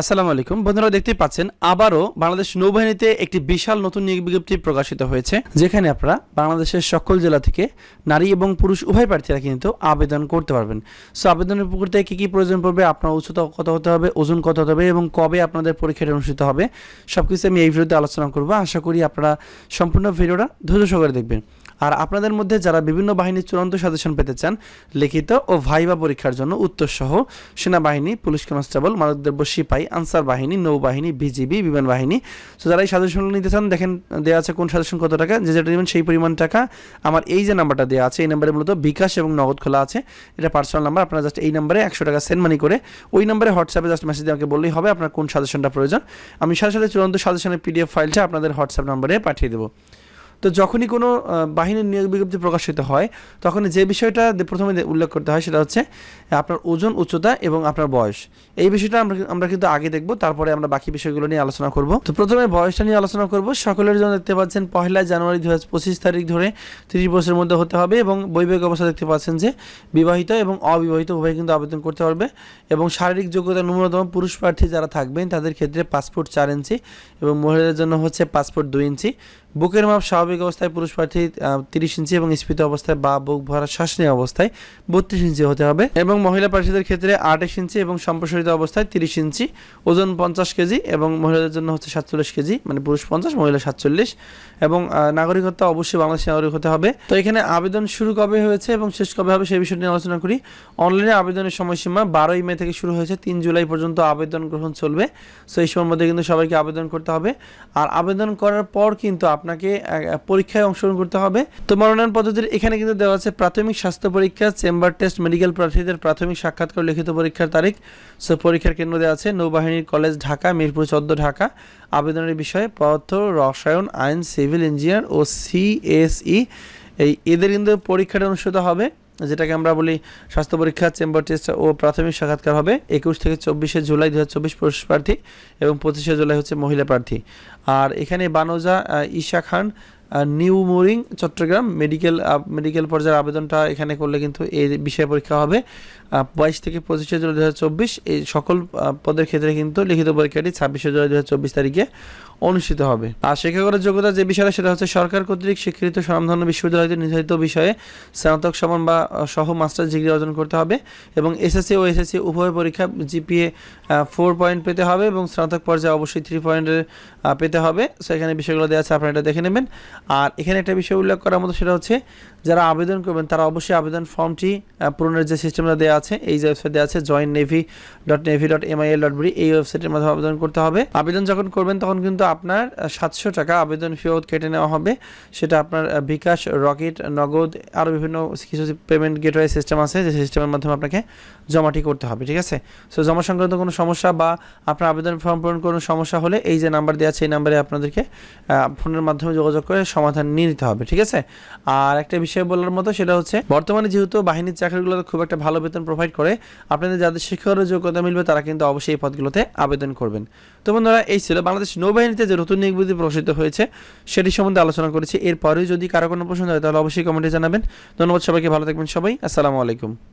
আসসালামু আলাইকুম। বন্ধুরা দেখতে পাচ্ছেন, আবারও বাংলাদেশ নৌবাহিনীতে একটি বিশাল নতুন নিয়োগ বিজ্ঞপ্তি প্রকাশিত হয়েছে, যেখানে আপনারা বাংলাদেশের সকল জেলা থেকে নারী এবং পুরুষ উভয় প্রার্থীরা কিন্তু আবেদন করতে পারবেন। সো আবেদনের করতে কী কী প্রয়োজন পড়বে, আপনার উচ্চতা কত হতে হবে, ওজন কত হতে হবে এবং কবে আপনাদের পরীক্ষাটা অনুষ্ঠিত হবে সব কিছু আমি এই ভিডিওতে আলোচনা করব। আশা করি আপনারা সম্পূর্ণ ভিডিওটা ধৈর্য সহকারে দেখবেন। আর আপনাদের মধ্যে যারা বিভিন্ন বাহিনীর চূড়ান্ত সাজেশন পেতে চান, লিখিত ও ভাইবা পরীক্ষার জন্য উত্তরসহ সেনাবাহিনী, পুলিশ কনস্টেবল, মাদকদ্রব্য, সিপাহী আনসার বাহিনী, নৌবাহিনী, বিজিবি, বিমান বাহিনী। তো যারা এই সাজেশনগুলো নিতে চান, দেখেন দেওয়া আছে কোন সাজেশন কত টাকা, যে যেটা নেবেন সেই পরিমাণ টাকা। আমার এই যে নাম্বারটা দেওয়া আছে, এই নাম্বারে মূলত বিকাশ এবং নগদ খোলা আছে। এটা পার্সোনাল নাম্বার আপনারা জাস্ট এই নাম্বারে একশো টাকা সেন্ড মানি করে ওই নাম্বারে হোয়াটসঅ্যাপে জাস্ট মেসেজ আমাকে বললেই হবে, আপনার কোন সাজেশনটা প্রয়োজন। আমি সাথে সাথে চূড়ান্ত সাজেশনের পিডিএফ ফাইলটা আপনাদের হোয়াটসঅ্যাপ নাম্বারে পাঠিয়ে দেবো। তো যখনই কোনো বাহিনীর নিয়োগ বিজ্ঞপ্তি প্রকাশিত হয় তখন যে বিষয়টা প্রথমে উল্লেখ করতে হয় সেটা হচ্ছে, আপনার ওজন, উচ্চতা এবং আপনার বয়স। এই বিষয়টা আমরা আমরা কিন্তু আগে দেখব, তারপরে আমরা বাকি বিষয়গুলো নিয়ে আলোচনা করব। তো প্রথমে বয়সটা নিয়ে আলোচনা করব। সকলের জন্য দেখতে পাচ্ছেন, পহেলা জানুয়ারি দু পঁচিশ তারিখ ধরে তিরিশ বছরের মধ্যে হতে হবে এবং বৈবাহিক অবস্থা দেখতে পাচ্ছেন যে বিবাহিত এবং অবিবাহিত উভয় কিন্তু আবেদন করতে পারবে এবং শারীরিক যোগ্যতা ন্যূনতম পুরুষ প্রার্থী যারা থাকবেন তাদের ক্ষেত্রে পাসপোর্ট চার ইঞ্চি এবং মহিলাদের জন্য হচ্ছে পাসপোর্ট দুই ইঞ্চি। বুকের মাপ স্বাভাবিক অবস্থায় পুরুষ প্রার্থী তিরিশ ইঞ্চি এবং স্ফীত অবস্থায় বা বুক ভরা শ্বাস নেওয়া অবস্থায় বত্রিশ ইঞ্চি হতে হবে এবং মহিলা প্রার্থীদের ক্ষেত্রে আঠাশ ইঞ্চি এবং সম্প্রসারিত অবস্থায় তিরিশ ইঞ্চি, ওজন পঞ্চাশ কেজি এবং মহিলাদের জন্য হচ্ছে সাতচল্লিশ কেজি মানে পুরুষ পঞ্চাশ, মহিলা সাতচল্লিশ এবং নাগরিকত্ব অবশ্যই বাংলাদেশি নাগরিক হতে হবে। তো এখানে আবেদন শুরু কবে হয়েছে এবং শেষ কবে হবে সেই বিষয়টি নিয়ে আলোচনা করি। অনলাইনে আবেদনের সময়সীমা বারোই মে থেকে শুরু হয়েছে, তিন জুলাই পর্যন্ত আবেদন গ্রহণ চলবে। সো এই সময়ের মধ্যে কিন্তু সবাইকে আবেদন করতে হবে। আর আবেদন করার পর কিন্তু আপনাকে পরীক্ষায় অংশগ্রহণ করতে হবে। তো মনোনয়ন পদ্ধতির এখানে কিন্তু দেওয়া আছে প্রাথমিক স্বাস্থ্য পরীক্ষা, চেম্বার টেস্ট, মেডিকেল প্রার্থীদের প্রাথমিক সাক্ষাৎকার লিখিত পরীক্ষার তারিখ। সো পরীক্ষার কেন্দ্র দেওয়া আছে নৌবাহিনীর কলেজ ঢাকা, মিরপুর চোদ্দ ঢাকা। আবেদনের বিষয়ে পদার্থ, রসায়ন, আইন, সিভিল ইঞ্জিনিয়ার ও সিএসই, এই এদের কিন্তু পরীক্ষাটা অনুষ্ঠিত হবে। যেটাকে আমরা বলি স্বাস্থ্য পরীক্ষা, চেম্বার টেস্ট ও প্রাথমিক সাক্ষাৎকার হবে একুশ থেকে চব্বিশে জুলাই দু হাজার চব্বিশ পুরুষ প্রার্থী এবং পঁচিশে জুলাই হচ্ছে মহিলা প্রার্থী। আর এখানে বানোজা Isa Khan new mooring, Chattogram medical medical পর্যায়ের আবেদনটা এখানে করলে কিন্তু এই বিষয়ে পরীক্ষা হবে। বাইশ থেকে পঁচিশে জুলাই দু হাজার চব্বিশ এই সকল পদের ক্ষেত্রে কিন্তু লিখিত পরীক্ষাটি ছাব্বিশে জুলাই দু হাজার চব্বিশ তারিখে অনুষ্ঠিত হবে। আর শিক্ষাগত যোগ্যতা যে বিষয়টা, সেটা হচ্ছে সরকার কর্তৃক স্বীকৃত স্বনামধন্য বিশ্ববিদ্যালয়তে নির্ধারিত বিষয়ে স্নাতক সমান বা সহ মাস্টার্স ডিগ্রি অর্জন করতে হবে এবং এসএসসি ও এসএসসি উভয় পরীক্ষা জিপিএ ফোর পয়েন্ট পেতে হবে এবং স্নাতক পর্যায়ে অবশ্যই থ্রি পয়েন্টের পেতে হবে। সো এখানে বিষয়গুলো দেওয়া আছে, আপনারা এটা দেখে নেবেন। আর এখানে একটা বিষয় উল্লেখ করার মতো, সেটা হচ্ছে যারা আবেদন করবেন, তারা অবশ্যই আবেদন ফর্মটি পূরণের যে সিস্টেমটা দেওয়া আছে, এই যে ওয়েবসাইট দেওয়া আছে join navy dot navy dot MIL dot B এই ওয়েবসাইটের মাধ্যমে আবেদন করতে হবে। আবেদন যখন করবেন, তখন কিন্তু আপনার সাতশো টাকা আবেদন ফিও কেটে নেওয়া হবে। সেটা আপনার বিকাশ, রকেট, নগদ আরও বিভিন্ন কিছু পেমেন্ট গেটওয়ে সিস্টেম আছে, যে সিস্টেমের মাধ্যমে আপনাকে জমাটি করতে হবে, ঠিক আছে? সো জমা সংক্রান্ত কোনো সমস্যা বা আপনার আবেদন ফর্ম পূরণ কোনো সমস্যা হলে এই যে নাম্বার দেওয়া আছে, এই নাম্বারে আপনাদেরকে ফোনের মাধ্যমে যোগাযোগ করে সমাধান নিয়ে নিতে হবে, ঠিক আছে? আর একটা বিষয় বলার মতো সেটা হচ্ছে, বর্তমানে যেহেতু বাহিনীর চাকরিগুলো খুব একটা ভালো বেতন প্রোভাইড করে, আপনাদের যাদের শিক্ষাগত যোগ্যতা মিলবে তারা কিন্তু অবশ্যই এই পদগুলোতে আবেদন করবেন। তো বন্ধুরা, এই ছিল বাংলাদেশ নৌবাহিনীতে যে নতুন নিয়োগ বিধি প্রকাশিত হয়েছে, সেটি সম্বন্ধে আলোচনা করেছি। এরপরেও যদি কারও কোনো প্রশ্ন হয় তাহলে অবশ্যই কমেন্টে জানাবেন। ধন্যবাদ সবাইকে, ভালো থাকবেন সবাই। আসসালামু আলাইকুম।